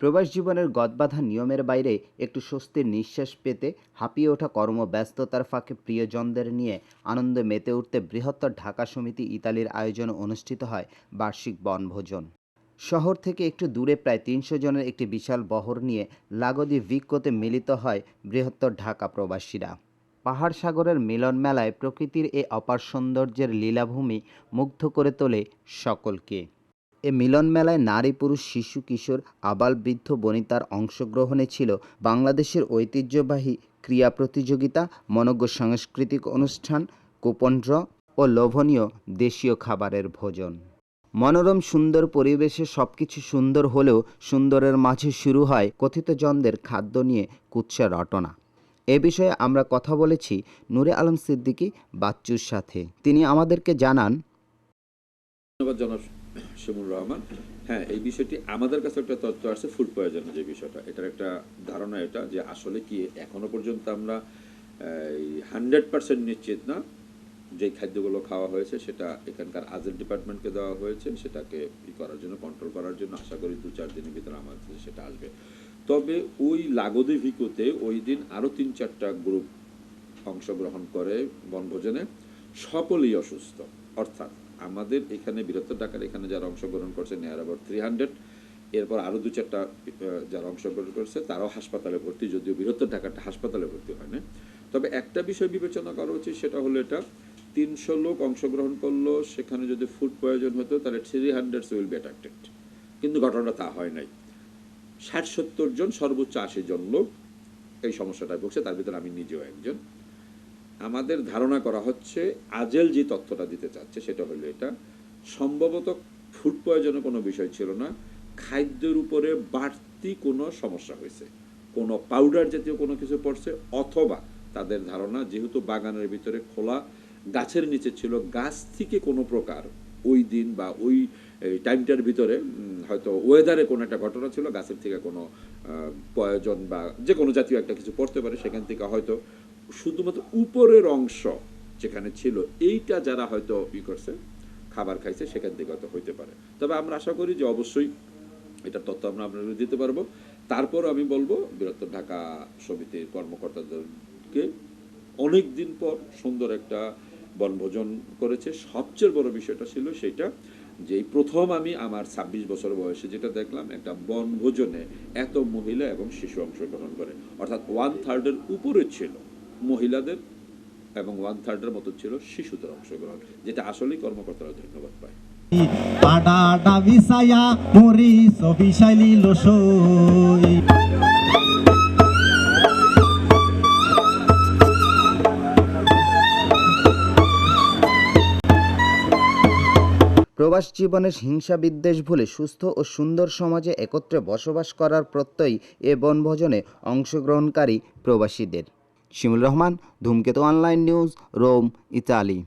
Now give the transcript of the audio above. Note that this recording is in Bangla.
প্রবাস জীবনের গদবাঁধা নিয়মের বাইরে একটু স্বস্তির নিঃশ্বাস পেতে হাঁপিয়ে ওঠা কর্মব্যস্ততার ফাঁকে প্রিয়জনদের নিয়ে আনন্দে মেতে উঠতে বৃহত্তর ঢাকা সমিতি ইতালির আয়োজনে অনুষ্ঠিত হয় বার্ষিক বনভোজন। শহর থেকে একটু দূরে প্রায় তিনশো জনের একটি বিশাল বহর নিয়ে লাগোদি ভিক্কোতে মিলিত হয় বৃহত্তর ঢাকা প্রবাসীরা। পাহাড় সাগরের মিলন মেলায় প্রকৃতির এ অপার সৌন্দর্যের লীলাভূমি মুগ্ধ করে তোলে সকলকে। এ মিলন মেলায় নারী, পুরুষ, শিশু, কিশোর, আবাল, বৃদ্ধ, বনিতার অংশগ্রহণে ছিল বাংলাদেশের ঐতিহ্যবাহী ক্রীড়া প্রতিযোগিতা, মনজ্ঞ সাংস্কৃতিক অনুষ্ঠান, কুপন ড্র ও লোভনীয় দেশীয় খাবারের ভোজন। মনোরম, সুন্দর পরিবেশে সবকিছু সুন্দর হলেও সুন্দরের মাঝে শুরু হয় কথিত জনদের খাদ্য নিয়ে কুৎসা রটনা। এ বিষয়ে আমরা কথা বলেছি নূরে আলম সিদ্দিকী, বাচ্চুর সাথে। তিনি আমাদেরকে জানান ধন্যবাদ শিমুল রহমান। হ্যাঁ এই বিষয়টি আমাদের কাছে একটা তথ্য আসছে ফুড পয়জনের যে বিষয়টা। এটার একটা ধারণা এটা যে আসলে কি এখনও পর্যন্ত আমরা হান্ড্রেড পার্সেন্ট নিশ্চিত না যে খাদ্যগুলো খাওয়া হয়েছে, সেটা এখানকার আজেল ডিপার্টমেন্টকে দেওয়া হয়েছে, সেটাকে ই করার জন্য কন্ট্রোল করার জন্য। আশা করি দু চার দিনের ভিতরে আমার কাছে সেটা আসবে। তবে ওই লাগোদি ভিকোতে ওই দিন আরও তিন চারটা গ্রুপ অংশগ্রহণ করে বনভোজনে। সকলেই অসুস্থ, অর্থাৎ আমাদের এখানে বৃহত্তর ঢাকার এখানে যারা অংশগ্রহণ করছে, নেয়ার আবার থ্রি হান্ড্রেড এরপর আরও দু চারটা যারা অংশগ্রহণ করছে, তারাও হাসপাতালে ভর্তি, যদিও বৃহত্তর ঢাকাটা হাসপাতালে ভর্তি হয় না তবে একটা বিষয় বিবেচনা করা উচিত, সেটা হলো এটা, তিনশো লোক অংশগ্রহণ করল, সেখানে যদি ফুড প্রয়োজন হতো, তাহলে three hundred will be attracted কিন্তু ঘটনাটা তা হয় নাই। ষাট সত্তর জন, সর্বোচ্চ আশি জন লোক এই সমস্যাটায় ভুগছে, তার ভিতরে আমি নিজেও একজন। আমাদের ধারণা করা হচ্ছে আজেল যে তথ্যটা দিতে চাচ্ছে সেটা হলো এটা। সম্ভবত ফুড পয়জনের কোনো বিষয় ছিল না। খাদ্যের উপরে বাড়তি কোনো সমস্যা হয়েছে। কোনো পাউডার জাতীয় কোনো কিছু পড়ছে অথবা তাদের ধারণা যেহেতু বাগানের ভিতরে খোলা গাছের নিচে ছিল, গাছ থেকে কোনো প্রকার ওই দিন বা ওই টাইমটার ভিতরে হয়তো ওয়েদারে কোনো একটা ঘটনা ছিল, গাছের থেকে কোনো প্রয়োজন বা যে কোনো জাতীয় একটা কিছু পড়তে পারে, সেখান থেকে হয়তো শুধুমাত্র উপরের অংশ যেখানে ছিল, এইটা যারা হয়তো ই করছে, খাবার খাইছে, সেখান থেকে হয়তো হইতে পারে। তবে আমরা আশা করি যে অবশ্যই এটা তথ্য আমরা আপনাদের দিতে পারব। তারপর আমি বলব বৃহত্তর ঢাকা সমিতির কর্মকর্তাদেরকে অনেক দিন পর সুন্দর একটা বনভোজন করেছে। সবচেয়ে বড় বিষয়টা ছিল সেটা যে প্রথম আমি আমার ছাব্বিশ বছর বয়সে যেটা দেখলাম, একটা বনভোজনে এত মহিলা এবং শিশু অংশগ্রহণ করে। অর্থাৎ ওয়ান থার্ডের উপরে ছিল। মহিলাদের এবং ওয়ান থার্ডের মতো ছিল শিশুদের অংশগ্রহণ যেটা আসলেই কর্মকর্তারা ধন্যবাদ পায়। পাডাডা বিছায়া মরি ছবি লসই প্রবাস জীবনের হিংসা বিদ্বেষ ভুলে সুস্থ ও সুন্দর সমাজে একত্রে বসবাস করার প্রত্যয় এ বনভোজনে অংশগ্রহণকারী প্রবাসীদের। শিমুল রহমান ধূমকেতু অনলাইন নিউজ রোম ইতালি।